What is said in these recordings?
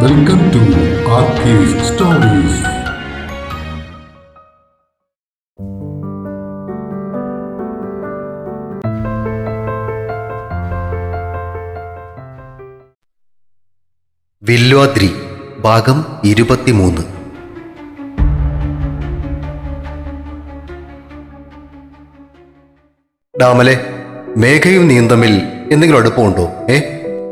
Welcome to stories Vilwadri ഭാഗം ഇരുപത്തിമൂന്ന്. ഡാമലെ മേഘയും നീന്തമിൽ എന്തെങ്കിലും അടുപ്പമുണ്ടോ ഏ?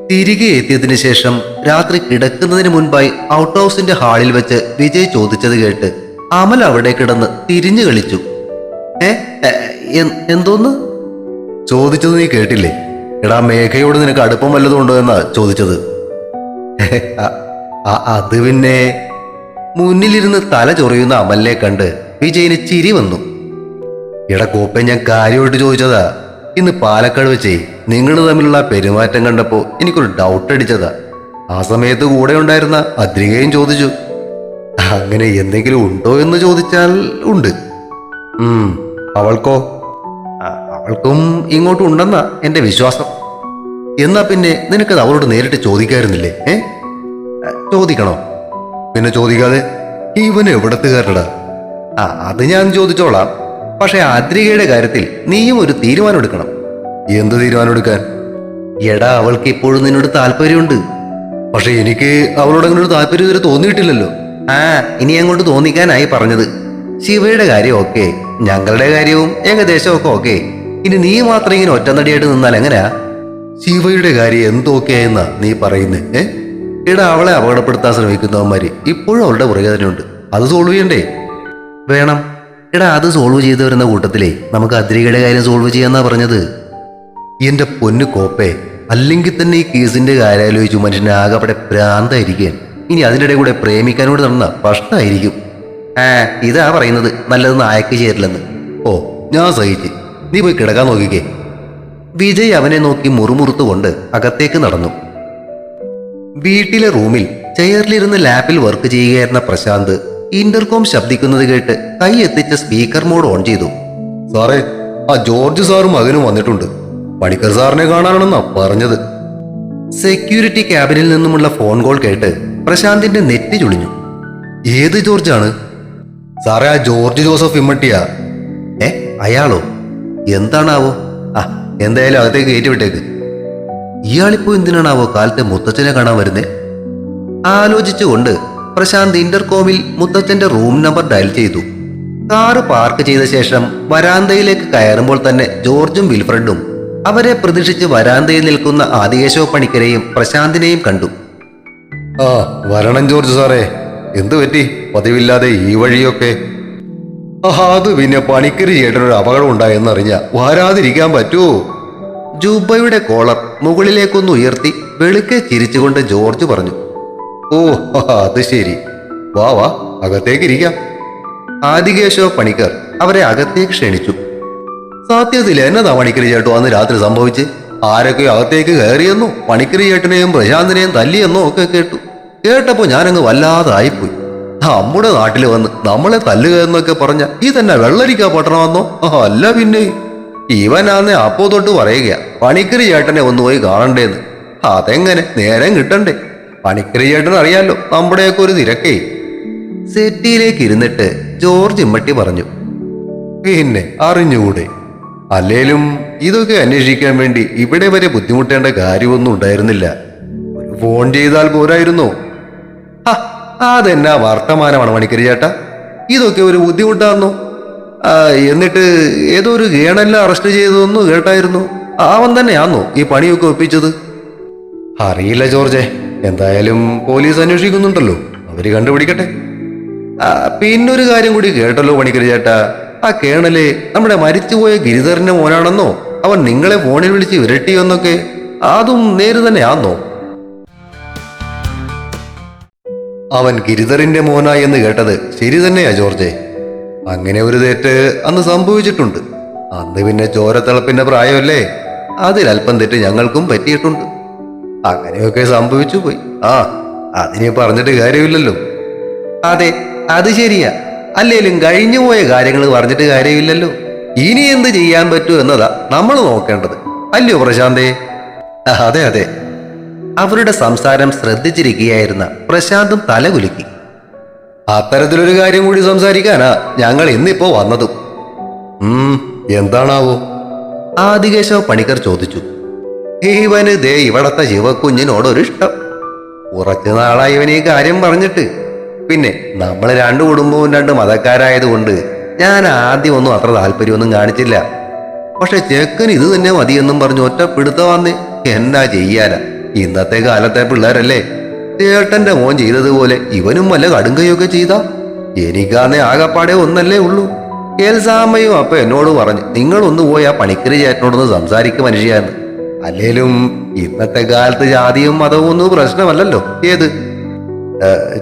തിരികെ എത്തിയതിനു ശേഷം രാത്രി കിടക്കുന്നതിന് മുൻപായി ഔട്ട് ഹൗസിന്റെ ഹാളിൽ വെച്ച് വിജയ് ചോദിച്ചത് കേട്ട് അമൽ അവിടെ കിടന്ന് തിരിഞ്ഞു കളിച്ചു. ഏ എന്തോന്ന്? ചോദിച്ചത് നീ കേട്ടില്ലേ? എടാ മേഘയോട് നിനക്ക് അടുപ്പം വല്ലതും ഉണ്ടോ എന്നാ ചോദിച്ചത്. അത് പിന്നെ? മുന്നിലിരുന്ന് തല ചൊറിയുന്ന അമലിനെ കണ്ട് വിജയിന് ചിരി വന്നു. എടാ കോപ്പെ ഞാൻ കാര്യമായിട്ട് ചോദിച്ചതാ. ഇന്ന് പാലക്കാട് വെച്ചേ നിങ്ങൾ തമ്മിലുള്ള പെരുമാറ്റം കണ്ടപ്പോ എനിക്കൊരു ഡൗട്ട് അടിച്ചതാ. ആ സമയത്ത് കൂടെ ഉണ്ടായിരുന്ന അദ്രികയും ചോദിച്ചു അങ്ങനെ എന്തെങ്കിലും ഉണ്ടോ എന്ന് ചോദിച്ചാൽ ഉണ്ട്. അവൾക്കോ? അവൾക്കും ഇങ്ങോട്ടും ഉണ്ടെന്നാ എന്റെ വിശ്വാസം. എന്നാ പിന്നെ നിനക്കത് അവളോട് നേരിട്ട് ചോദിക്കായിരുന്നില്ലേ ഏ? ചോദിക്കണോ? പിന്നെ ചോദിക്കാതെ ഇവൻ എവിടത്തുകാരനടാ ആ അത് ഞാൻ ചോദിച്ചോളാം. പക്ഷെ ആദ്രികയുടെ കാര്യത്തിൽ നീയും ഒരു തീരുമാനം എടുക്കണം എന്ത് തീരുമാനം എടുക്കാൻ എടാ അവൾക്ക് ഇപ്പോഴും നിന്നോട് താല്പര്യമുണ്ട്. പക്ഷെ എനിക്ക് അവളോട് അങ്ങനെ ഒരു താല്പര്യം ഇതുവരെ തോന്നിയിട്ടില്ലല്ലോ. ആ ഇനി അങ്ങോട്ട് തോന്നിക്കാനായി പറഞ്ഞത്. ശിവയുടെ കാര്യം ഓക്കെ ഞങ്ങളുടെ കാര്യവും ഏകദേശം ഒക്കെ ഓക്കെ. ഇനി നീ മാത്രം ഇങ്ങനെ ഒറ്റനടിയായിട്ട് നിന്നാൽ എങ്ങനെയാ? ശിവയുടെ കാര്യം എന്തൊക്കെ എന്നാ നീ പറയുന്നേ? ഏ? എടാ അവളെ അപകടപ്പെടുത്താൻ ശ്രമിക്കുന്നവന്മാര് ഇപ്പോഴും അവളുടെ പുറകെ തന്നെയുണ്ട് അത് സോൾവ് ചെയ്യണ്ടേ? വേണം. എടാ അത് സോൾവ് ചെയ്തു വരുന്ന കൂട്ടത്തിലേ നമുക്ക് അദ്രികയുടെ കാര്യം സോൾവ് ചെയ്യാന്നാ പറഞ്ഞത്. എന്റെ പൊന്നു കോപ്പേ അല്ലെങ്കിൽ തന്നെ ഈ കേസിന്റെ കാര്യം ആലോചിച്ചു മനുഷ്യനെ ആകപ്പെടെ ഭ്രാന്തായിരിക്കാൻ ഇനി അതിന്റെ കൂടെ പ്രേമിക്കാനോട് നടന്ന ഭക്ഷണമായിരിക്കും ആ ഇതാ പറയുന്നത് നല്ലത് നായക്ക് ചേരില്ലെന്ന്. ഓ ഞാൻ സഹിച്ച്. നീ പോയി കിടക്കാൻ നോക്കിക്കേ. വിജയ് അവനെ നോക്കി മുറുമുറുത്തുകൊണ്ട് അകത്തേക്ക് നടന്നു. വീട്ടിലെ റൂമിൽ ചെയറിലിരുന്ന് ലാപ്പിൽ വർക്ക് ചെയ്യുകയായിരുന്ന പ്രശാന്ത് ഇന്റർകോം ശബ്ദിക്കുന്നത് കേട്ട് കൈ എത്തിച്ച സ്പീക്കർ മോഡ് ഓൺ ചെയ്തു. സാറേ ആ ജോർജ് സാറും മകനും വന്നിട്ടുണ്ട്. പണിക്കർ സാറിനെ കാണാനാണെന്നാ പറഞ്ഞത്. സെക്യൂരിറ്റി ക്യാബിനിൽ നിന്നുമുള്ള ഫോൺ കോൾ കേട്ട് പ്രശാന്തിന്റെ നെറ്റ് ചുളിഞ്ഞു. ഏത് ജോർജാണ്? സാറേ ആ ജോർജ് ജോസഫ് ഇമ്മട്ടിയാ. ഏ അയാളോ? എന്താണാവോ? ആ എന്തായാലും അകത്തേക്ക് കയറ്റി വിട്ടേക്ക്. ഇയാളിപ്പോ എന്തിനാണാവോ കാലത്തെ മുത്തച്ഛനെ കാണാൻ വരുന്നേ? ആലോചിച്ചുകൊണ്ട് പ്രശാന്ത് ഇന്റർകോമിൽ മുത്തച്ഛന്റെ റൂം നമ്പർ ഡയൽ ചെയ്തു. കാറ് പാർക്ക് ചെയ്ത ശേഷം വരാന്തയിലേക്ക് കയറുമ്പോൾ തന്നെ ജോർജും വിൽഫ്രഡും അവരെ പ്രതീക്ഷിച്ച് വരാന്തയിൽ നിൽക്കുന്ന ആദികേശവ പണിക്കരെയും പ്രശാന്തിനെയും കണ്ടു. ആ വരണം ജോർജ് സാറേ. എന്തു പറ്റി? പതിവില്ലാതെ ഈ വഴിയൊക്കെ. ആഹാ, അത് പിന്നെ പണിക്കരി ചേട്ടനൊരു അപകടം ഉണ്ടായെന്നറിഞ്ഞ വരാതിരിക്കാൻ പറ്റുമോ ജൂബയുടെ കോളർ മുകളിലേക്കൊന്ന് ഉയർത്തി വെളുക്കെ ചിരിച്ചുകൊണ്ട് ജോർജ് പറഞ്ഞു. ഓ അത് ശരി. വാ വാ അകത്തേക്ക് ഇരിക്കാം ആദികേശവ പണിക്കർ അവരെ അകത്തേക്ക് ക്ഷണിച്ചു. സത്യത്തിൽ എന്നതാ പണിക്കരി ചേട്ടു അന്ന് രാത്രി സംഭവിച്ച്? ആരൊക്കെ അകത്തേക്ക് കയറിയെന്നോ പണിക്കരി ചേട്ടനെയും പ്രശാന്തിനെയും തല്ലിയെന്നോ ഒക്കെ കേട്ടു. കേട്ടപ്പോ ഞാനങ്ങ് വല്ലാതായിപ്പോയി. നമ്മുടെ നാട്ടിൽ വന്ന് നമ്മളെ തല്ലുക എന്നൊക്കെ പറഞ്ഞ തന്നെ വെള്ളരിക്കാ പട്ടണമെന്നോ? അല്ല പിന്നെ. ഇവനാന്ന് അപ്പോ തൊട്ട് പറയുക പണിക്കരി ചേട്ടനെ ഒന്ന് പോയി കാണണ്ടേന്ന്. അതെങ്ങനെ? നേരം കിട്ടണ്ടേ. പണിക്കരി ചേട്ടൻ അറിയാലോ നമ്മുടെയൊക്കെ ഒരു തിരക്കേ. സെറ്റിയിലേക്ക് ഇരുന്നിട്ട് ജോർജ് ഇമ്മട്ടി പറഞ്ഞു പിന്നെ അറിഞ്ഞുകൂടെ? അല്ലേലും ഇതൊക്കെ അന്വേഷിക്കാൻ വേണ്ടി ഇവിടെ വരെ ബുദ്ധിമുട്ടേണ്ട കാര്യമൊന്നും ഉണ്ടായിരുന്നില്ല. ഒരു ഫോൺ ചെയ്താൽ പോരായിരുന്നോ? അതെന്നാ വർത്തമാനമാണ് മണിക്കരി ചേട്ടാ ഇതൊക്കെ ഒരു ബുദ്ധിമുട്ടാന്നോ? എന്നിട്ട് ഏതോ ഒരു ഗേണല്ല അറസ്റ്റ് ചെയ്തതെന്നു കേട്ടായിരുന്നു. അവൻ തന്നെയാന്നോ ഈ പണിയൊക്കെ ഒപ്പിച്ചത്? അറിയില്ല ജോർജെ എന്തായാലും പോലീസ് അന്വേഷിക്കുന്നുണ്ടല്ലോ. അവർ കണ്ടുപിടിക്കട്ടെ. പിന്നൊരു കാര്യം കൂടി കേട്ടല്ലോ പണിക്കരി ചേട്ടാ. ആ കേണൽ നമ്മുടെ മരിച്ചുപോയ ഗിരിധരന്റെ മോനാണെന്നോ? അവൻ നിങ്ങളെ ഫോണിൽ വിളിച്ച് വിരട്ടിയെന്നൊക്കെ. അതും നേര് തന്നെയാന്നോ? അവൻ ഗിരിധറിന്റെ മോനായി എന്ന് കേട്ടത് ശരി തന്നെയാ ജോർജെ. അങ്ങനെ ഒരു തെറ്റ് അന്ന് സംഭവിച്ചിട്ടുണ്ട്. അന്ന് പിന്നെ ചോരത്തിളപ്പിന്റെ പ്രായമല്ലേ? അതിലല്പം തെറ്റ് ഞങ്ങൾക്കും പറ്റിയിട്ടുണ്ട്. അങ്ങനെയൊക്കെ സംഭവിച്ചു പോയി. ആ അതിനെ പറഞ്ഞിട്ട് കാര്യമില്ലല്ലോ. അതെ അത് ശരിയാ. അല്ലേലും കഴിഞ്ഞുപോയ കാര്യങ്ങൾ പറഞ്ഞിട്ട് കാര്യമില്ലല്ലോ. ഇനി എന്ത് ചെയ്യാൻ പറ്റൂ എന്നതാ നമ്മൾ നോക്കേണ്ടത്. അല്ലയോ പ്രശാന്തേ? അതെ അതെ. അവരുടെ സംസാരം ശ്രദ്ധിച്ചിരിക്കുകയായിരുന്ന പ്രശാന്തും തലകുലുക്കി. അത്തരത്തിലൊരു കാര്യം കൂടി സംസാരിക്കാനാ ഞങ്ങൾ ഇന്നിപ്പോ വന്നതും. എന്താണാവോ? ആദികേശവ പണിക്കർ ചോദിച്ചു. ഇവന് ദേ ഇവിടത്തെ ശിവക്കുഞ്ഞിനോടൊരു ഇഷ്ടം കുറച്ചു നാളായി ഇവൻ ഈ കാര്യം പറഞ്ഞിട്ട്. പിന്നെ നമ്മൾ രണ്ടു കുടുംബവും രണ്ട് മതക്കാരായതുകൊണ്ട് ഞാൻ ആദ്യം ഒന്നും അത്ര താല്പര്യമൊന്നും കാണിച്ചില്ല. പക്ഷെ ചെക്കൻ ഇത് തന്നെ മതിയെന്നും പറഞ്ഞു ഒറ്റപ്പെടുത്ത വന്നേ എന്താ ചെയ്യാനാ? ഇന്നത്തെ കാലത്തെ പിള്ളേരല്ലേ? ചേട്ടന്റെ മോൻ ചെയ്തതുപോലെ ഇവനും വല്ല കടുങ്കയൊക്കെ ചെയ്താ? എനിക്കാന്നേ ആകപ്പാടെ ഒന്നല്ലേ ഉള്ളൂ. കേൽസാമയും അപ്പൊ എന്നോട് പറഞ്ഞു നിങ്ങളൊന്നു പോയി ആ പണിക്കരി ചേട്ടനോടൊന്ന് സംസാരിക്കും മനുഷ്യാന്ന്. അല്ലേലും ഇന്നത്തെ കാലത്ത് ജാതിയും മതവും ഒന്നും പ്രശ്നമല്ലല്ലോ. ഏത്?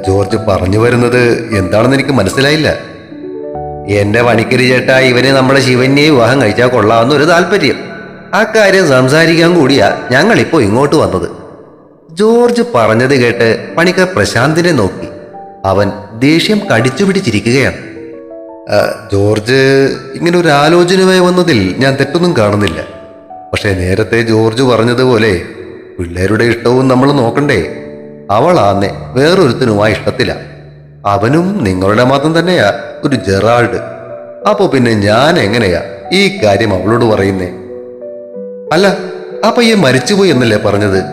ജോർജ് പറഞ്ഞു വരുന്നത് എന്താണെന്ന് എനിക്ക് മനസ്സിലായില്ല. എന്റെ പണിക്കരി ചേട്ടാ ഇവനെ നമ്മുടെ ശിവന്യെ വിവാഹം കഴിച്ചാൽ കൊള്ളാവുന്ന ഒരു താല്പര്യം. ആ കാര്യം സംസാരിക്കാൻ കൂടിയാ ഞങ്ങളിപ്പോ ഇങ്ങോട്ട് വന്നത്. ജോർജ് പറഞ്ഞത് കേട്ട് പണിക്കർ പ്രശാന്തിനെ നോക്കി. അവൻ ദേഷ്യം കടിച്ചു പിടിച്ചിരിക്കുകയാണ്. ജോർജ് ഇങ്ങനെ ഒരു ആലോചനയുമായി വന്നതിൽ ഞാൻ തെറ്റൊന്നും കാണുന്നില്ല. പക്ഷേ നേരത്തെ ജോർജ് പറഞ്ഞതുപോലെ പിള്ളേരുടെ ഇഷ്ടവും നമ്മൾ നോക്കണ്ടേ. അവളാന്നെ ആ ഇഷ്ടത്തില്ല അവനും നിങ്ങളുടെ മതം തന്നെയാ ഒരു ജെറാൾഡ്. അപ്പോൾ പിന്നെ ഞാൻ എങ്ങനെയാ ഈ കാര്യം അവളോട് പറയുന്നേ? അല്ല ആ പയ്യെ മരിച്ചുപോയി എന്നല്ലേ പറഞ്ഞത്?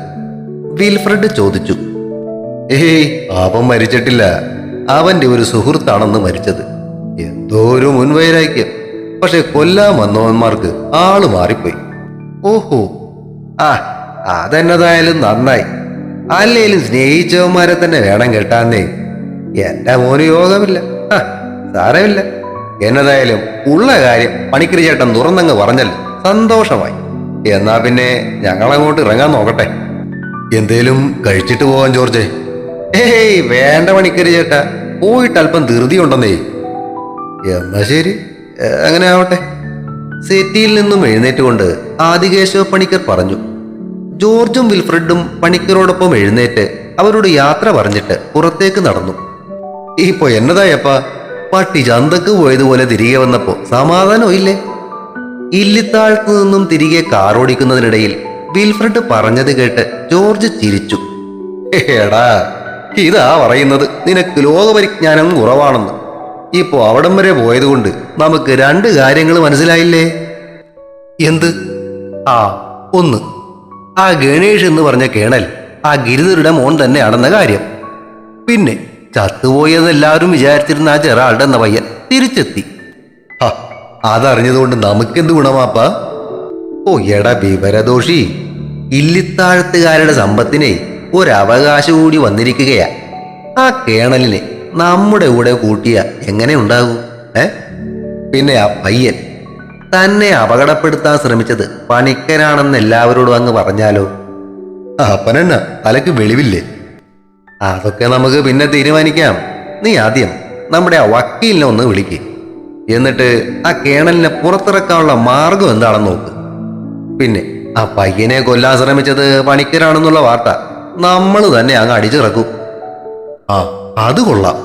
വിൽഫ്രഡ് ചോദിച്ചു. ഏയ് അവൻ മരിച്ചിട്ടില്ല. അവന്റെ ഒരു സുഹൃത്താണെന്ന് മരിച്ചത്. എന്തോ ഒരു മുൻവൈരാഗ്യം. പക്ഷെ കൊല്ലാൻ വന്നവന്മാർക്ക് ആൾ മാറിപ്പോയി. ഓഹോ. ആ അതെന്നതായാലും നന്നായി. അല്ലേലും സ്നേഹിച്ചവന്മാരെ തന്നെ വേണം കേട്ടാന്നേ. എന്റെ മോന് യോഗമില്ല സാരമില്ല. എന്നതായാലും ഉള്ള കാര്യം പണിക്കരി ചേട്ടൻ തുറന്നങ്ങ് പറഞ്ഞല്ലോ. സന്തോഷമായി. എന്നാ പിന്നെ ഞങ്ങളങ്ങോട്ട് ഇറങ്ങാൻ നോക്കട്ടെ. എന്തേലും കഴിച്ചിട്ട് പോവാൻ ജോർജെ. ഏയ് വേണ്ട പണിക്കരി ചേട്ടാ. പോയിട്ട് അല്പം ധൃതി ഉണ്ടെന്നേ എന്നാ ശരി. അങ്ങനെ ആവട്ടെ. സെറ്റിയിൽ നിന്നും എഴുന്നേറ്റുകൊണ്ട് ആദികേശവ പണിക്കർ പറഞ്ഞു. ജോർജും വിൽഫ്രഡും പണിക്കരോടൊപ്പം എഴുന്നേറ്റ് അവരോട് യാത്ര പറഞ്ഞിട്ട് പുറത്തേക്ക് നടന്നു. ഇപ്പൊ എന്നതായപ്പ? പട്ടി ചന്തക്ക് പോയതുപോലെ തിരികെ വന്നപ്പോ സമാധാനം ഇല്ലേ? ഇല്ലിത്താഴത്തു നിന്നും തിരികെ കാറോടിക്കുന്നതിനിടയിൽ വിൽഫ്രഡ് പറഞ്ഞത് കേട്ട് ജോർജ് ചിരിച്ചു. എടാ ഇതാ പറയുന്നത് നിനക്ക് ലോകപരിജ്ഞാനം കുറവാണെന്ന്. ഇപ്പോ അവിടം വരെ പോയതുകൊണ്ട് നമുക്ക് രണ്ട് കാര്യങ്ങൾ മനസ്സിലായില്ലേ? എന്ത്? ആ ഒന്ന് ആ ഗണേഷ് എന്ന് പറഞ്ഞ കേണൽ ആ ഗിരിധരുടെ മോൻ തന്നെയാണെന്ന കാര്യം. പിന്നെ ചത്തുപോയെന്ന് എല്ലാവരും വിചാരിച്ചിരുന്ന ആ ജെറാൾഡ് എന്ന പയ്യൻ തിരിച്ചെത്തി. ഹ, അതറിഞ്ഞതുകൊണ്ട് നമുക്കെന്ത് ഗുണമാപ്പ? ഓ എടാ വിവരദോഷി ഇല്ലിത്താഴത്തുകാരുടെ സമ്പത്തിനെ ഒരവകാശം കൂടി വന്നിരിക്കുകയാ. ആ കേണലിനെ നമ്മുടെ കൂടെ കൂട്ടിയ എങ്ങനെ ഉണ്ടാകൂ? ഏ? പിന്നെ ആ പയ്യൻ തന്നെ അപകടപ്പെടുത്താൻ ശ്രമിച്ചത് പണിക്കരാണെന്ന് എല്ലാവരോടും അങ്ങ് പറഞ്ഞാലോ? അപ്പനെണ്ണ തലക്ക് വെളിവില്ലേ? അതൊക്കെ നമുക്ക് പിന്നെ തീരുമാനിക്കാം. നീ ആദ്യം നമ്മുടെ ആ വക്കീലിനെ ഒന്ന് വിളിക്ക്. എന്നിട്ട് ആ കേണലിനെ പുറത്തിറക്കാനുള്ള മാർഗം എന്താണെന്ന് നോക്ക്. പിന്നെ ആ പയ്യനെ കൊല്ലാൻ ശ്രമിച്ചത് പണിക്കരാണെന്നുള്ള വാർത്ത നമ്മൾ തന്നെ അങ്ങ് അടിച്ചിറക്കും. ആ അത് കൊള്ളാം.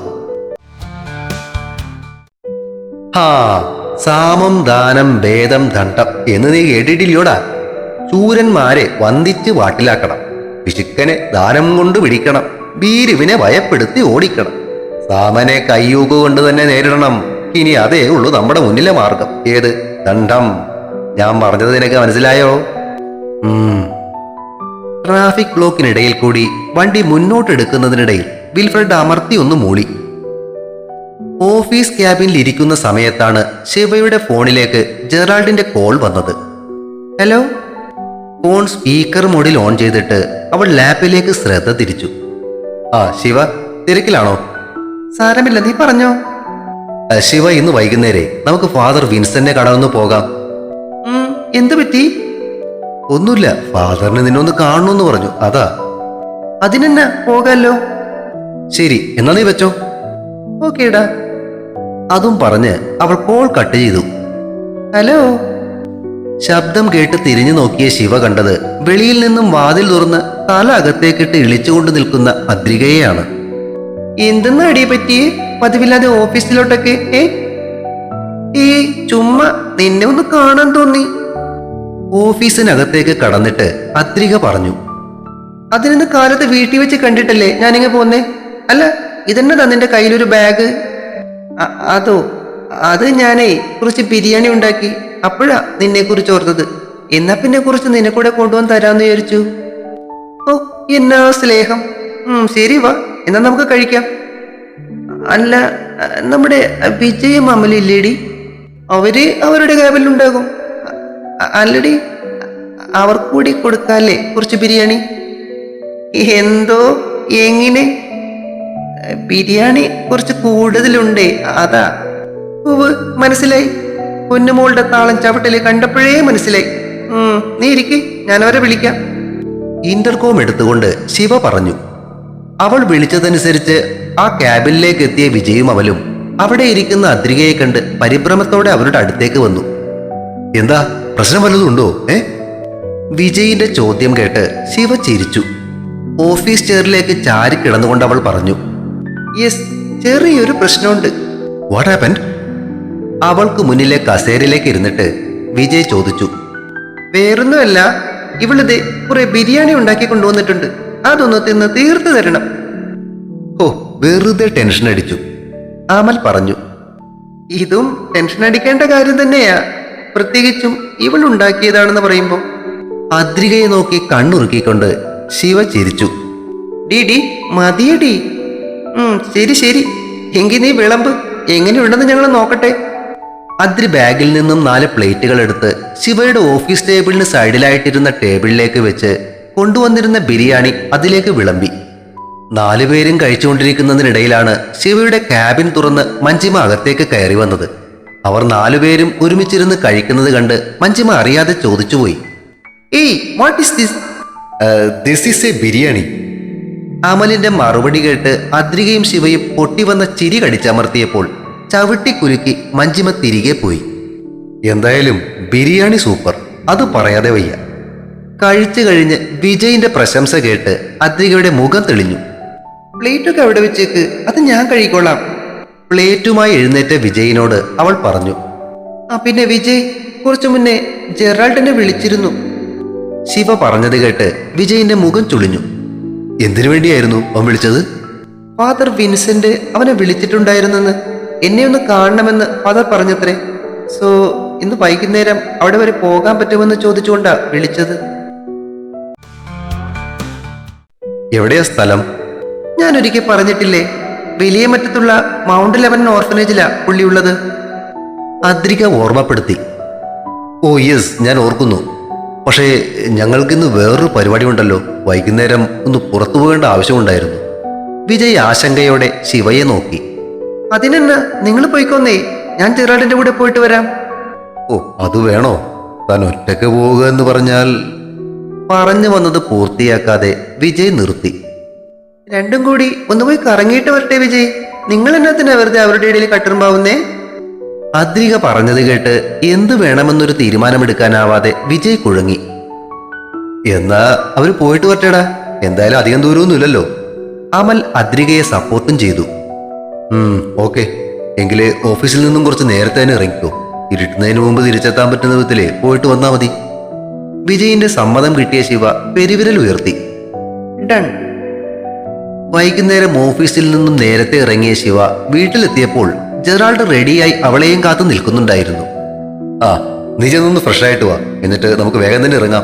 ഹാ സാമം ദാനം ഭേദം ദണ്ഡം എന്ന് നീ കേട്ടിട്ടില്ലയോടാ ചൂരന്മാരെ വന്ദിച്ച് വാട്ടിലാക്കണം. പിശുക്കനെ ദാനം കൊണ്ട് പിടിക്കണം. ഭീരുവിനെ ഭയപ്പെടുത്തി ഓടിക്കണം. സാമനെ കയ്യൂക്ക് കൊണ്ട് തന്നെ നേരിടണം. ഇനി അതേ ഉള്ളൂ നമ്മുടെ മുന്നിലെ മാർഗം. ഏത്? ദണ്ഡം. ഞാൻ പറഞ്ഞത് നിനക്ക് മനസ്സിലായോ? ട്രാഫിക് ബ്ലോക്കിനിടയിൽ കൂടി വണ്ടി മുന്നോട്ടെടുക്കുന്നതിനിടയിൽ വിൽഫ്രഡ് അമർത്തി ഒന്ന് മൂളി. ഓഫീസ് ക്യാബിനിൽ ഇരിക്കുന്ന സമയത്താണ് ശിവയുടെ ഫോണിലേക്ക് ജെറാൾഡിന്റെ കോൾ വന്നത്. ഹലോ? ഫോൺ സ്പീക്കർ മോഡിൽ ഓൺ ചെയ്തിട്ട് അവൾ ലാപ്പിലേക്ക് ശ്രദ്ധ തിരിച്ചു. ആ ശിവ തിരക്കിലാണോ? സാരമില്ല നീ പറഞ്ഞോ? ശിവ ഇന്ന് വൈകുന്നേരെ. നമുക്ക് ഫാദർ വിൻസന്റെ കടന്നു പോകാം. "ഉം, എന്ത് പറ്റി? ഒന്നുമില്ല ഫാദറിന് നിന്നൊന്ന് കാണണമെന്ന് പറഞ്ഞു. അതാ. അതിനെന്നാ പോകാലോ? ശരി എന്നാ നീ വെച്ചോ. ഓക്കേടാ. അതും പറഞ്ഞ് അവൾ കോൾ കട്ട് ചെയ്തു. ഹലോ. ശബ്ദം കേട്ട് തിരിഞ്ഞു നോക്കിയ ശിവ കണ്ടത് വെളിയിൽ നിന്നും വാതിൽ തുറന്ന് തല അകത്തേക്കിട്ട് ഇളിച്ചുകൊണ്ട് നിൽക്കുന്ന അദ്രികയെയാണ് എന്തെന്ന് അടിയെ പറ്റിയേ? പതിവില്ലാതെ ഓഫീസിലോട്ടൊക്കെ ഏ? ഈ ചുമ്മാ നിന്നെ ഒന്ന് കാണാൻ തോന്നി. ഓഫീസിനകത്തേക്ക് കടന്നിട്ട് അദ്രിക പറഞ്ഞു. അതിനിന്ന് കാലത്ത് വീട്ടിൽ വെച്ച് കണ്ടിട്ടല്ലേ ഞാനിങ്ങനെ പോന്നേ? അല്ല ഇതന്നെ നിന്റെ കയ്യിലൊരു ബാഗ് അതോ അത് ഞാനേ കുറച്ച് ബിരിയാണി ഉണ്ടാക്കി. അപ്പോഴാ നിന്നെ കുറിച്ച് ഓർത്തത്. എന്നാ പിന്നെ കുറിച്ച് നിന്നെ കൂടെ കൊണ്ടുവന്ന് തരാന്ന് വിചാരിച്ചു. ഓ എന്നാ സ്നേഹം. ശരി വാ എന്നാ നമുക്ക് കഴിക്കാം. അല്ല നമ്മുടെ വിജയ അമലില്ലേടി അവർ അവരുടെ ക്യാബിലുണ്ടാകും അല്ലടി അവർക്കൂടി കൊടുക്കാല്ലേ കുറച്ച് ബിരിയാണി? എന്തോ എങ്ങനെ? ബിരിയാണി കുറച്ച് കൂടുതലുണ്ട്. അതാ. ഉവ് മനസ്സിലായി? പൊന്നുമോളുടെ താളം ചവിട്ടൽ കണ്ടപ്പോഴേ മനസ്സിലായി. നീ ഇരിക്ക് ഞാൻ അവരെ വിളിക്കാം. ഇന്റർകോം എടുത്തുകൊണ്ട് ശിവ പറഞ്ഞു. അവൾ വിളിച്ചതനുസരിച്ച് ആ ക്യാബിനിലേക്ക് എത്തിയ വിജയും അവലും അവിടെ ഇരിക്കുന്ന അദ്രികയെ കണ്ട് പരിഭ്രമത്തോടെ അവരുടെ അടുത്തേക്ക് വന്നു. എന്താ? പ്രശ്നം വല്ലതുണ്ടോ ഏ? വിജയിന്റെ ചോദ്യം കേട്ട് ശിവ ചിരിച്ചു. ഓഫീസ് ചെയറിലേക്ക് ചാരി കിടന്നുകൊണ്ട് അവൾ പറഞ്ഞു. യെസ് ചെറിയൊരു പ്രശ്നമുണ്ട്. വാട്ട് അവൾക്ക് മുന്നിലെ കസേരയിലേക്ക് ഇരുന്നിട്ട് വിജയ് ചോദിച്ചു. വേറൊന്നുമല്ല ഇവളിത് കുറെ ബിരിയാണി ഉണ്ടാക്കി കൊണ്ടുവന്നിട്ടുണ്ട്. അതൊന്ന് തിന്ന് തീർത്തു തരണം. ഓ വെറുതെ ടെൻഷൻ അടിച്ചു. അമൽ പറഞ്ഞു. ഇതും ടെൻഷൻ അടിക്കേണ്ട കാര്യം തന്നെയാ. പ്രത്യേകിച്ചും ഇവൾ ഉണ്ടാക്കിയതാണെന്ന് പറയുമ്പോൾ അദ്രികയെ നോക്കി കണ്ണുറുക്കിക്കൊണ്ട് ശിവ ചിരിച്ചു. ഡി ഡി മതിയടി. ശരി ശരി. എങ്കിൽ നീ വിളമ്പ്. എങ്ങനെയുണ്ടെന്ന് ഞങ്ങൾ നോക്കട്ടെ. അദ്രി ബാഗിൽ നിന്നും നാല് പ്ലേറ്റുകൾ എടുത്ത് ശിവയുടെ ഓഫീസ് ടേബിളിന് സൈഡിലായിട്ടിരുന്ന ടേബിളിലേക്ക് വെച്ച് കൊണ്ടുവന്നിരുന്ന ബിരിയാണി അതിലേക്ക് വിളമ്പി. നാലുപേരും കഴിച്ചുകൊണ്ടിരിക്കുന്നതിനിടയിലാണ് ശിവയുടെ ക്യാബിൻ തുറന്ന് മഞ്ജിമ അകത്തേക്ക് കയറി വന്നത്. അവർ നാലുപേരും ഒരുമിച്ചിരുന്ന് കഴിക്കുന്നത് കണ്ട് മഞ്ജിമ അറിയാതെ ചോദിച്ചുപോയി. Hey what is this this is a biryani. അമലിന്റെ മറുപടി കേട്ട് അദ്രികയും ശിവയും പൊട്ടിവന്ന ചിരി കടിച്ചമർത്തിയപ്പോൾ ചവിട്ടി കുലുക്കി മഞ്ജിമ തിരികെ പോയി. എന്തായാലും ബിരിയാണി സൂപ്പർ അത് പറയാതെ വയ്യ. കഴിച്ചു കഴിഞ്ഞ് വിജയിന്റെ പ്രശംസ കേട്ട് അദ്രികയുടെ മുഖം തെളിഞ്ഞു. പ്ലേറ്റൊക്കെ അവിടെ വെച്ചേക്ക് അത് ഞാൻ കഴിക്കൊള്ളാം പ്ലേറ്റുമായി എഴുന്നേറ്റ വിജയിനോട് അവൾ പറഞ്ഞു ആ പിന്നെ വിജയ് കുറച്ചു മുന്നേ ജെറാൾഡിനെ വിളിച്ചിരുന്നു. ശിവ പറഞ്ഞത് കേട്ട് വിജയിന്റെ മുഖം ചുളിഞ്ഞു. എന്തിനു വേണ്ടിയായിരുന്നു അവൻ വിളിച്ചത്? ഫാദർ വിൻസെന്റ് അവനെ വിളിച്ചിട്ടുണ്ടായിരുന്നെന്ന് എന്നെ ഒന്ന് കാണണമെന്ന് ഫാദർ പറഞ്ഞത്രേ. സോ ഇന്ന് വൈകുന്നേരം അവിടെ വരെ പോകാൻ പറ്റുമെന്ന് ചോദിച്ചുകൊണ്ടാ വിളിച്ചത്. എവിടെയാ സ്ഥലം? ഞാൻ ഒരിക്കൽ പറഞ്ഞിട്ടില്ലേ വലിയ മറ്റത്തുള്ള മൗണ്ട് ലെവൻ ഓർഫനേജിലാ പുള്ളിയുള്ളത്? അദ്രിക ഓർമ്മപ്പെടുത്തി. ഓ യെസ് ഞാൻ ഓർക്കുന്നു. പക്ഷേ ഞങ്ങൾക്കിന്ന് വേറൊരു പരിപാടി ഉണ്ടല്ലോ വൈകുന്നേരം ഒന്ന് പുറത്തു പോകേണ്ട ആവശ്യമുണ്ടായിരുന്നു. വിജയ് ആശങ്കയോടെ ശിവയെ നോക്കി. അതിനെന്നാ നിങ്ങൾ പോയിക്കോന്നേ. ഞാൻ ചെറാടിന്റെ കൂടെ പോയിട്ട് വരാം. ഓ അത് വേണോ? താൻ ഒറ്റയ്ക്ക് പോവുക എന്ന് പറഞ്ഞാൽ? പറഞ്ഞു വന്നത് പൂർത്തിയാക്കാതെ വിജയ് നിർത്തി. രണ്ടും കൂടി ഒന്ന് പോയി കറങ്ങിയിട്ട് വരട്ടെ വിജയ്. നിങ്ങൾ എന്നാത്തിനാ വെറുതെ അവരുടെ ഇടയിൽ കട്ടുറുമ്പാവുന്നേ അദ്രിക പറഞ്ഞത് കേട്ട് എന്ത് വേണമെന്നൊരു തീരുമാനമെടുക്കാനാവാതെ വിജയ് കുഴങ്ങി. എന്നാ അവർ പോയിട്ട് വരട്ടേടാ. എന്തായാലും അധികം ദൂരമൊന്നുമില്ലല്ലോ. അമൽ അദ്രികയെ സപ്പോർട്ടും ചെയ്തു. ഓക്കെ. എങ്കിൽ ഓഫീസിൽ നിന്നും കുറച്ച് നേരത്തെ തന്നെ ഇറങ്ങിക്കോ. ഇരുട്ടുന്നതിന് മുമ്പ് തിരിച്ചെത്താൻ പറ്റുന്ന വിധത്തിൽ പോയിട്ട് വന്നാ മതി. വിജയിന്റെ സമ്മതം കിട്ടിയ ശിവ പെരുവിരൽ ഉയർത്തി. ഡൺ വൈകുന്നേരം ഓഫീസിൽ നിന്നും നേരത്തെ ഇറങ്ങിയ ശിവ വീട്ടിലെത്തിയപ്പോൾ ജെറാൾഡ് റെഡിയായി അവളെയും കാത്തു നിൽക്കുന്നുണ്ടായിരുന്നു. ആ നീ ഫ്രഷ് ആയിട്ട് വാ. എന്നിട്ട് നമുക്ക് വേഗം തന്നെ ഇറങ്ങാം.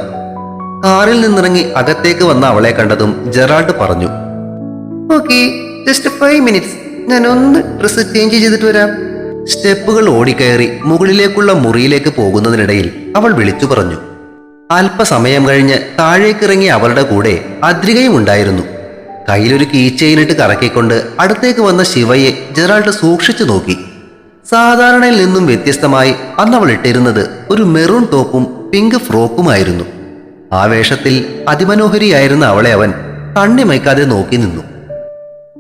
കാറിൽ നിന്നിറങ്ങി അകത്തേക്ക് വന്ന അവളെ കണ്ടതും ജെറാൾഡ് പറഞ്ഞു ഓക്കെ ജസ്റ്റ് മിനിറ്റ്സ് ഞാൻ ഒന്ന് ഡ്രസ് ചേഞ്ച് ചെയ്തിട്ട് വരാം. സ്റ്റെപ്പുകൾ ഓടിക്കയറി മുകളിലേക്കുള്ള മുറിയിലേക്ക് പോകുന്നതിനിടയിൽ അവൾ വിളിച്ചു പറഞ്ഞു. അല്പസമയം കഴിഞ്ഞ് താഴേക്കിറങ്ങി അവളുടെ കൂടെ അദ്രികയും ഉണ്ടായിരുന്നു. കയ്യിലൊരു കീച്ചെയിനിട്ട് കറക്കിക്കൊണ്ട് അടുത്തേക്ക് വന്ന ശിവയെ ജെറാൾഡ് സൂക്ഷിച്ചു നോക്കി. സാധാരണയിൽ നിന്നും വ്യത്യസ്തമായി അന്നവൾ ഇട്ടിരുന്നത് ഒരു മെറൂൺ ടോപ്പും പിങ്ക് ഫ്രോക്കുമായിരുന്നു. ആ വേഷത്തിൽ അതിമനോഹരിയായിരുന്ന അവളെ അവൻ കണ്ണിമയ്ക്കാതെ നോക്കി നിന്നു.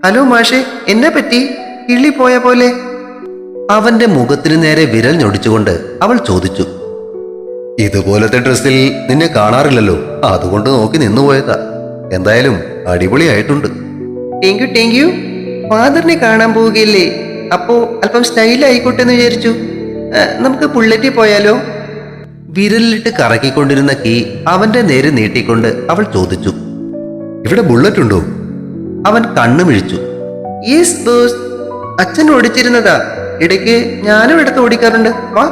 ഹലോ മാഷെ എന്നെ പറ്റി? കിള്ളി പോയ പോലെ? അവന്റെ മുഖത്തിനു നേരെ വിരൽ ഞൊടിച്ചുകൊണ്ട് അവൾ ചോദിച്ചു. ഇതുപോലത്തെ ഡ്രസ്സിൽ നിന്നെ കാണാറില്ലല്ലോ. അതുകൊണ്ട് നോക്കി നിന്നുപോയതാ. എന്തായാലും അടിപൊളിയായിട്ടുണ്ട്. താങ്ക് യു താങ്ക് യു ഫാദറിനെ കാണാൻ പോവുകയല്ലേ? അപ്പോ അല്പം സ്റ്റൈൽ ആയിക്കോട്ടെ എന്ന് വിചാരിച്ചു നമുക്ക് ബുള്ളറ്റിൽ പോയാലോ? വിരലിലിട്ട് കറക്കിക്കൊണ്ടിരുന്ന കീ അവന്റെ നേരെ നീട്ടിക്കൊണ്ട് അവൾ ചോദിച്ചു ഇവിടെ ബുള്ളറ്റ് ഉണ്ടോ? അവൻ കണ്ണു മിഴിച്ചു യെസ് ബോസ് അച്ഛൻ ഓടിച്ചിരുന്നതാ. ഇടയ്ക്ക് ഞാനും ഇടത്ത് ഓടിക്കാറുണ്ട്. വാ.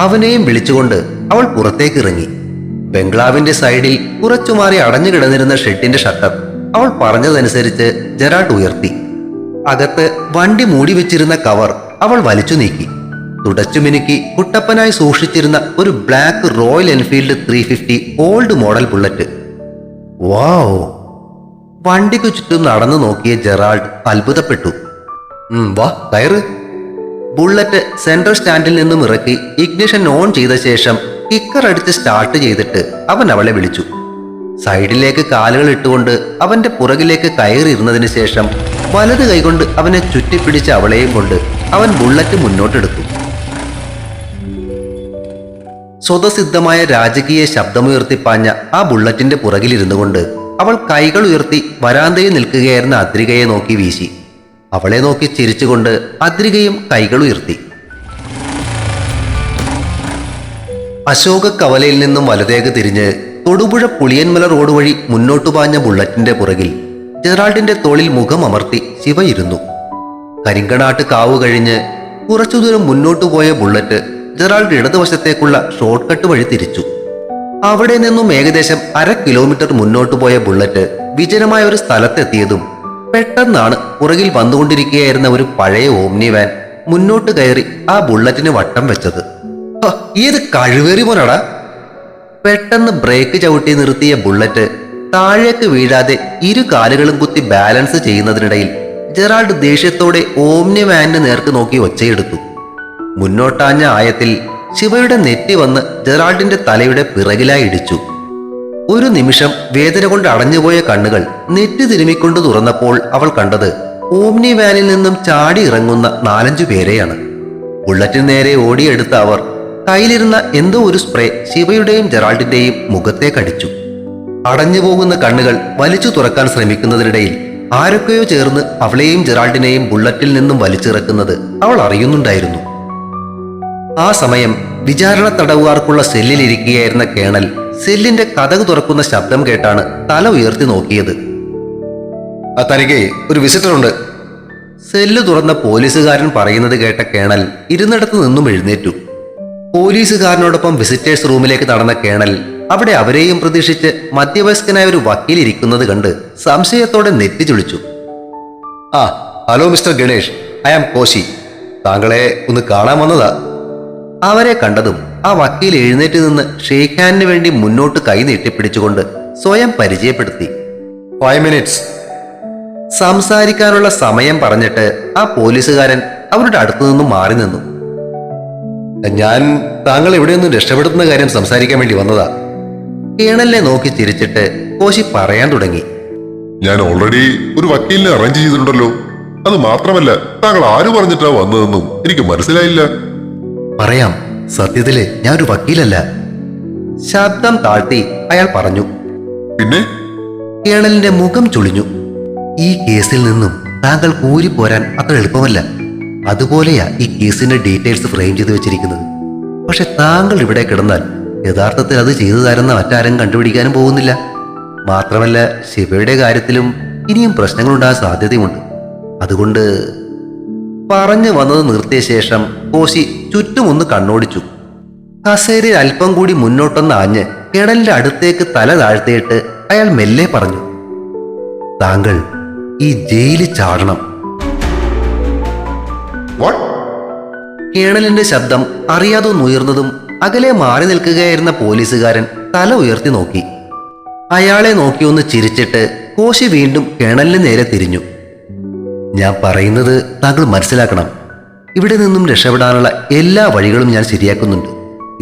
അവനെയും വിളിച്ചുകൊണ്ട് അവൾ പുറത്തേക്ക് ഇറങ്ങി. ബംഗ്ലാവിന്റെ സൈഡിൽ കുറച്ചു മാറി അടഞ്ഞു കിടന്നിരുന്ന ഷെഡിന്റെ ഷട്ടർ അവൾ പറഞ്ഞതനുസരിച്ച് ജെറാട്ട് ഉയർത്തി. അകത്ത് വണ്ടി മൂടി വെച്ചിരുന്ന കവർ അവൾ വലിച്ചു നീക്കി. തുടച്ചു മിനുക്കി കുട്ടപ്പനായി സൂക്ഷിച്ചിരുന്ന ഒരു black royal enfield three fifty old model bullet. Wow! വണ്ടിക്കു ചുറ്റും നടന്നു നോക്കിയ ജെറാൾഡ് അത്ഭുതപ്പെട്ടു. "ഉം, വാ കയറ്. ബുള്ളറ്റ് സെൻട്രൽ സ്റ്റാൻഡിൽ നിന്നും ഇറക്കി ഇഗ്നിഷൻ ഓൺ ചെയ്ത ശേഷം കിക്കർ അടിച്ച് സ്റ്റാർട്ട് ചെയ്തിട്ട് അവൻ അവളെ വിളിച്ചു. സൈഡിലേക്ക് കാലുകൾ ഇട്ടുകൊണ്ട് അവന്റെ പുറകിലേക്ക് കയറിയിരുന്നതിന് ശേഷം വലത് കൈകൊണ്ട് അവനെ ചുറ്റിപ്പിടിച്ച അവളെയും കൊണ്ട് അവൻ ബുള്ളറ്റ് മുന്നോട്ടെടുത്തു. സ്വതസിദ്ധമായ രാജകീയ ശബ്ദമുയർത്തിപ്പാഞ്ഞ ആ ബുള്ളറ്റിന്റെ പുറകിലിരുന്നു കൊണ്ട് അവൾ കൈകൾ ഉയർത്തി വരാന്തയിൽ നിൽക്കുകയായിരുന്ന അദ്രികയെ നോക്കി വീശി. അവളെ നോക്കി ചിരിച്ചുകൊണ്ട് അദ്രികയും കൈകൾ ഉയർത്തി. അശോക കവലയിൽ നിന്നും വലതേക്ക് തിരിഞ്ഞ് തൊടുപുഴ പുളിയൻമല റോഡ് വഴി മുന്നോട്ടു പാഞ്ഞ ബുള്ളറ്റിന്റെ പുറകിൽ ജെറാൾഡിന്റെ തോളിൽ മുഖം അമർത്തി ശിവ ഇരുന്നു. കരിങ്കണാട്ട് കാവ് കഴിഞ്ഞ് കുറച്ചു ദൂരം മുന്നോട്ടു പോയ ബുള്ളറ്റ് ജെറാൾഡ് ഇടതുവശത്തേക്കുള്ള ഷോർട്ട് കട്ട് വഴി തിരിച്ചു. അവിടെ നിന്നും ഏകദേശം അര കിലോമീറ്റർ മുന്നോട്ടു പോയ ബുള്ളറ്റ് വിജനമായ ഒരു സ്ഥലത്തെത്തിയതും പെട്ടെന്നാണ് പുറകിൽ വന്നുകൊണ്ടിരിക്കുകയായിരുന്ന ഒരു പഴയ ഓമ്നി വാൻ മുന്നോട്ട് കയറി ആ ബുള്ളറ്റിന് വട്ടം വെച്ചത്. ഏത് കഴിവേറി പോനാടാ പെട്ടെന്ന് ബ്രേക്ക് ചവിട്ടി നിർത്തിയ ബുള്ളറ്റ് താഴേക്ക് വീഴാതെ ഇരു കാലുകളും കുത്തി ബാലൻസ് ചെയ്യുന്നതിനിടയിൽ ജെറാൾഡ് ദേഷ്യത്തോടെ ഓംനി വാനിന് നേർക്ക് നോക്കി ഒച്ചയെടുത്തു. മുന്നോട്ടാഞ്ഞ ആയത്തിൽ ശിവയുടെ നെറ്റി വന്ന് ജെറാൾഡിന്റെ തലയുടെ പിറകിലായി ഇടിച്ചു. ഒരു നിമിഷം വേദന കൊണ്ട് അടഞ്ഞുപോയ കണ്ണുകൾ നെറ്റി തിരുമിക്കൊണ്ട് തുറന്നപ്പോൾ അവൾ കണ്ടത് ഓംനി വാനിൽ നിന്നും ചാടി ഇറങ്ങുന്ന നാലഞ്ചു പേരെയാണ്. ബുള്ളറ്റിന് നേരെ ഓടിയെടുത്ത അവർ കയ്യിലിരുന്ന എന്തോ ഒരു സ്പ്രേ ശിവയുടെയും ജെറാൾഡിന്റെയും മുഖത്തെ അടഞ്ഞു പോകുന്ന കണ്ണുകൾ വലിച്ചു തുറക്കാൻ ശ്രമിക്കുന്നതിനിടയിൽ ആരൊക്കെയോ ചേർന്ന് അവളെയും ജെറാൾഡിനെയും ബുള്ളറ്റിൽ നിന്നും വലിച്ചിറക്കുന്നത് അവൾ അറിയുന്നുണ്ടായിരുന്നു. ആ സമയം വിചാരണ തടവുകാർക്കുള്ള സെല്ലിലിരിക്കുകയായിരുന്ന കേണൽ സെല്ലിന്റെ കഥക് തുറക്കുന്ന ശബ്ദം കേട്ടാണ് തല ഉയർത്തി നോക്കിയത്. തനിക്ക് ഒരു വിസിറ്റർ ഉണ്ട് സെല്ല് തുറന്ന പോലീസുകാരൻ പറയുന്നത് കേട്ട കേണൽ ഇരുന്നിടത്ത് നിന്നും എഴുന്നേറ്റു. പോലീസുകാരനോടൊപ്പം വിസിറ്റേഴ്സ് റൂമിലേക്ക് നടന്ന കേണൽ അവിടെ അവരെയും പ്രതീക്ഷിച്ച് മധ്യവയസ്കനായ ഒരു വക്കീൽ ഇരിക്കുന്നത് കണ്ട് സംശയത്തോടെ നെറ്റി ചുളിച്ചു. ആ hello mister Ganesh. I am Koshy. താങ്കളെ ഒന്ന് കാണാൻ വന്നതാ. അവരെ കണ്ടതും ആ വക്കീൽ എഴുന്നേറ്റ് നിന്ന് ഷെയ്ഖാനിന് വേണ്ടി മുന്നോട്ട് കൈ നീട്ടിപ്പിടിച്ചുകൊണ്ട് സ്വയം പരിചയപ്പെടുത്തി. Five minutes. സംസാരിക്കാനുള്ള സമയം പറഞ്ഞിട്ട് ആ പോലീസുകാരൻ അവരുടെ അടുത്തു നിന്നും മാറി നിന്നു. ഞാൻ താങ്കൾ ഇവിടെയൊന്നും രക്ഷപ്പെടുത്തുന്ന കാര്യം സംസാരിക്കാൻ വേണ്ടി വന്നതാ. കേണലിനെ നോക്കി ചിരിച്ചിട്ട് കോശി പറയാൻ തുടങ്ങി. ഞാൻ ഓൾറെഡി ഒരു വക്കീലിനെ അറേഞ്ച് ചെയ്തിട്ടുണ്ടല്ലോ. അത് മാത്രമല്ല താങ്കൾ ആര് പറഞ്ഞിട്ടാ വന്നതെന്നും എനിക്ക് മനസ്സിലായില്ല. പറയാം സത്യത്തിൽ ഞാൻ ഒരു വക്കീലല്ല. ശബ്ദം താഴ്ത്തി അയാൾ പറഞ്ഞു. പിന്നെ? കേണലിന്റെ മുഖം ചുളിഞ്ഞു. ഈ കേസിൽ നിന്നും താങ്കൾ പോരാൻ അത്ര എളുപ്പമല്ല. അതുപോലെയാ ഈ കേസിന്റെ ഡീറ്റെയിൽസ് ഫ്രെയിം ചെയ്ത് വെച്ചിരിക്കുന്നത്. പക്ഷെ താങ്കൾ ഇവിടെ കിടന്നാൽ യഥാർത്ഥത്തിൽ അത് ചെയ്തു തരുന്ന മറ്റാരും കണ്ടുപിടിക്കാനും പോകുന്നില്ല. മാത്രമല്ല ശിവയുടെ കാര്യത്തിലും ഇനിയും പ്രശ്നങ്ങളുണ്ടാകാൻ സാധ്യതയുമുണ്ട്. അതുകൊണ്ട് പറഞ്ഞു വന്നത് നിർത്തിയ ശേഷം കോശി ചുറ്റുമൊന്ന് കണ്ണോടിച്ചു. കസേരയിൽ അല്പം കൂടി മുന്നോട്ടൊന്ന് ആഞ്ഞ് കിണലിന്റെ അടുത്തേക്ക് തല താഴ്ത്തിയിട്ട് അയാൾ മെല്ലെ പറഞ്ഞു താങ്കൾ ഈ ജയിലിൽ ചാടണം. വാട്ട് കേണലിന്റെ ശബ്ദം അറിയാതെ ഉയർന്നതും അകലെ മാറി നിൽക്കുകയായിരുന്ന പോലീസുകാരൻ തല ഉയർത്തി നോക്കി. അയാളെ നോക്കി ഒന്ന് ചിരിച്ചിട്ട് കോശി വീണ്ടും കേണലിന് നേരെ തിരിഞ്ഞു. ഞാൻ പറയുന്നത് താങ്കൾ മനസ്സിലാക്കണം. ഇവിടെ നിന്നും രക്ഷപ്പെടാനുള്ള എല്ലാ വഴികളും ഞാൻ ശരിയാക്കുന്നുണ്ട്.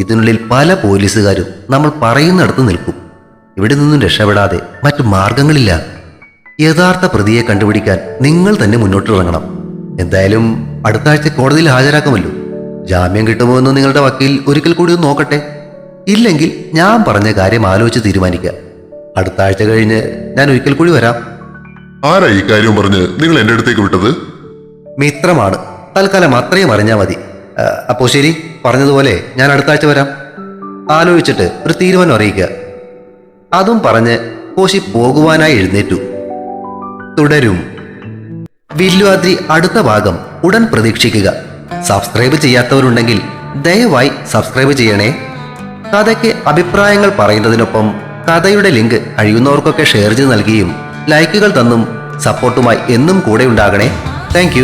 ഇതിനുള്ളിൽ പല പോലീസുകാരും നമ്മൾ പറയുന്നിടത്ത് നിൽക്കും. ഇവിടെ നിന്നും രക്ഷപ്പെടാതെ മറ്റു മാർഗങ്ങളില്ല. യഥാർത്ഥ പ്രതിയെ കണ്ടുപിടിക്കാൻ നിങ്ങൾ തന്നെ മുന്നോട്ടിറങ്ങണം. എന്തായാലും അടുത്ത ആഴ്ച കോടതിയിൽ ഹാജരാക്കുമല്ലോ. ജാമ്യം കിട്ടുമോ എന്ന് നിങ്ങളുടെ വക്കീൽ ഒരിക്കൽ കൂടി ഒന്ന് നോക്കട്ടെ. ഇല്ലെങ്കിൽ ഞാൻ പറഞ്ഞ കാര്യം ആലോചിച്ച് തീരുമാനിക്കാം. അടുത്ത ആഴ്ച കഴിഞ്ഞ് ഞാൻ ഒരിക്കൽ കൂടി വരാം. ആരാ ഈ കാര്യം പറഞ്ഞ് നിങ്ങൾ എന്റെ അടുത്തേക്ക് വിട്ടത്? മിത്രമാണ്. തൽക്കാലം അത്രയും അറിഞ്ഞാൽ മതി. അപ്പോ ശരി പറഞ്ഞതുപോലെ ഞാൻ അടുത്ത ആഴ്ച വരാം. ആലോചിച്ചിട്ട് ഒരു തീരുമാനം അറിയിക്കുക അതും പറഞ്ഞ് കോശി പോകുവാനായി എഴുന്നേറ്റു. തുടരും. വില്ലുവാദ്രി അടുത്ത ഭാഗം ഉടൻ പ്രതീക്ഷിക്കുക. സബ്സ്ക്രൈബ് ചെയ്യാത്തവരുണ്ടെങ്കിൽ ദയവായി സബ്സ്ക്രൈബ് ചെയ്യണേ. കഥയ്ക്ക് അഭിപ്രായങ്ങൾ പറയുന്നതിനൊപ്പം കഥയുടെ ലിങ്ക് കഴിയുന്നവർക്കൊക്കെ ഷെയർ ചെയ്ത് നൽകിയും ലൈക്കുകൾ തന്നും സപ്പോർട്ടുമായി എന്നും കൂടെ ഉണ്ടാകണേ. താങ്ക്